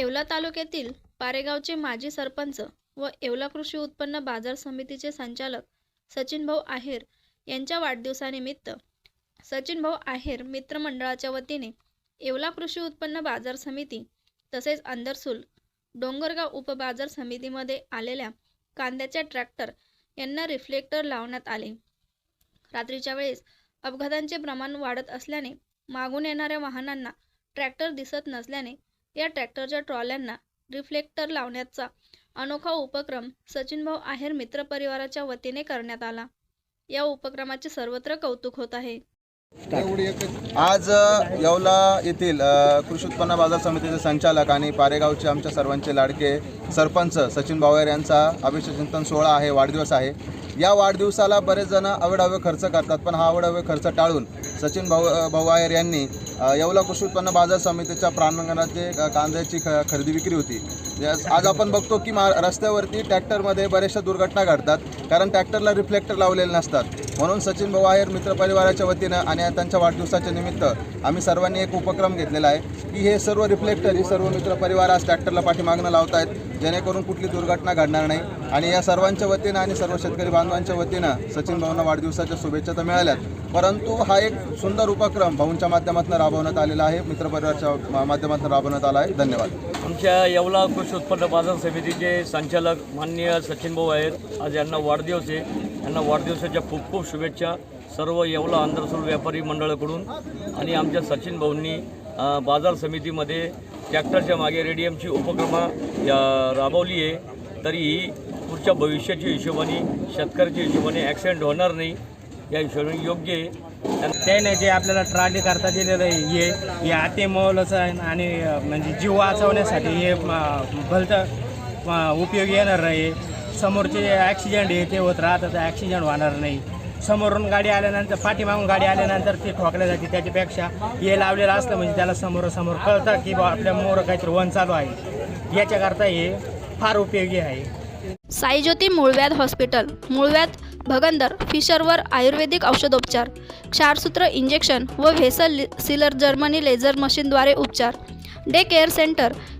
येवला तालुक्यातील पारेगावचे माजी सरपंच व येवला कृषी उत्पन्न बाजार समितीचे संचालक सचिन भाऊ आहेर यांच्या वाढदिवसानिमित्त सचिन भाऊ आहेर मित्रमंडळाच्या वतीने येवला कृषी उत्पन्न बाजार समिती तसेच अंदरसूल डोंगरगाव उपबाजार समितीमध्ये आलेल्या कांद्याच्या ट्रॅक्टर यांना रिफ्लेक्टर लावण्यात आले. रात्रीच्या वेळेस अपघातांचे प्रमाण वाढत असल्याने मागून येणाऱ्या वाहनांना ट्रॅक्टर दिसत नसल्याने या ट्रॅक्टरच्या ट्रॉल्यांना रिफ्लेक्टर लावण्याचा अनोखा उपक्रम सचिनभाऊ आहेर मित्र परिवाराच्या वतीने करण्यात आला. या उपक्रमाचे सर्वत्र कौतुक होत आहे. आज येवला येथील कृषी उत्पन्न बाजार समितीचे संचालक आणि पारेगावचे आमच्या सर्वांचे लाडके सरपंच सचिन बावेर यांचा अभिषेक चिंतन सोहळा आहे वाढदिवस आहे. या वाढदिवसाला बरेच जण अवडावे खर्च करतात पण हा अवडावे खर्च टाळून सचिन भाऊ अ, भाऊ यांनी येवला कृषी उत्पन्न बाजार समितीच्या प्रांगणाचे कांद्याची ख खरेदी विक्री होती. आज आपण बघतो की मा रस्त्यावरती ट्रॅक्टरमध्ये बऱ्याचशा दुर्घटना घडतात कारण ट्रॅक्टरला रिफ्लेक्टर लावलेले नसतात. म्हणून सचिन भाऊ आहेर मित्रपरिवाराच्या वतीनं आणि त्यांच्या वाढदिवसाच्या निमित्त आम्ही सर्वांनी एक उपक्रम घेतलेला आहे की हे सर्व रिफ्लेक्टर ही सर्व मित्रपरिवार आज ट्रॅक्टरला पाठीमागणं लावत आहेत जेणेकरून कुठली दुर्घटना घडणार नाही. आणि या सर्वांच्या वतीनं आणि सर्व शेतकरी बांधवांच्या वतीनं सचिन भाऊंना वाढदिवसाच्या शुभेच्छा तर मिळाल्यात. परंतु हा एक सुंदर उपक्रम भाऊंच्या माध्यमातून राबवण्यात आलेला आहे. मित्रपरिवारच्या माध्यमातून राबवण्यात आला आहे. धन्यवाद. आमच्या येवला कृषी उत्पन्न बाजार समितीचे संचालक माननीय सचिन भाऊ आहेत आज यांना वाढदिवस आहे. यांना वाढदिवसाच्या खूप खूप शुभेच्छा. सर्व येवला आंध्रसूल व्यापारी मंडळाकडून आणि आमच्या सचिन भाऊंनी बाजार समितीमध्ये ट्रॅक्टरच्या मागे रेडियमची उपक्रमा या राबवली आहे. तरी ही पुढच्या भविष्याच्या हिशोबाने शेतकऱ्याच्या हिशोबाने ॲक्सिडेंट होणार नाही. या हिशोबाने योग्य आहे. आणि नाही जे आपल्याला ट्राली करता दिलेलं आहे हे हे अति मोलाचं आहे आणि म्हणजे जीव वाचवण्यासाठी हे भलतं उपयोगी येणार आहे. समोरचे ॲक्सिडेंट हे ते होत राहतं तर ॲक्सिडेंट होणार नाही. समोरून गाडी आल्यानंतर पाठीमागून गाडी आल्यानंतर ती ठोकल्या जाते. त्याच्यापेक्षा हे लावलेलं असलं म्हणजे त्याला समोरासमोर कळतं की बा आपल्या मोर काहीतरी वन चालू आहे. याच्याकरता हे फार उपयोगी आहे. साईज्योती मूळव्याध हॉस्पिटल मूळव्याध भगंदर फिशरवर आयुर्वेदिक औषधोपचार क्षारसूत्र इंजेक्शन व व्हेसल सिलर जर्मनी लेझर मशीनद्वारे उपचार. Day care centre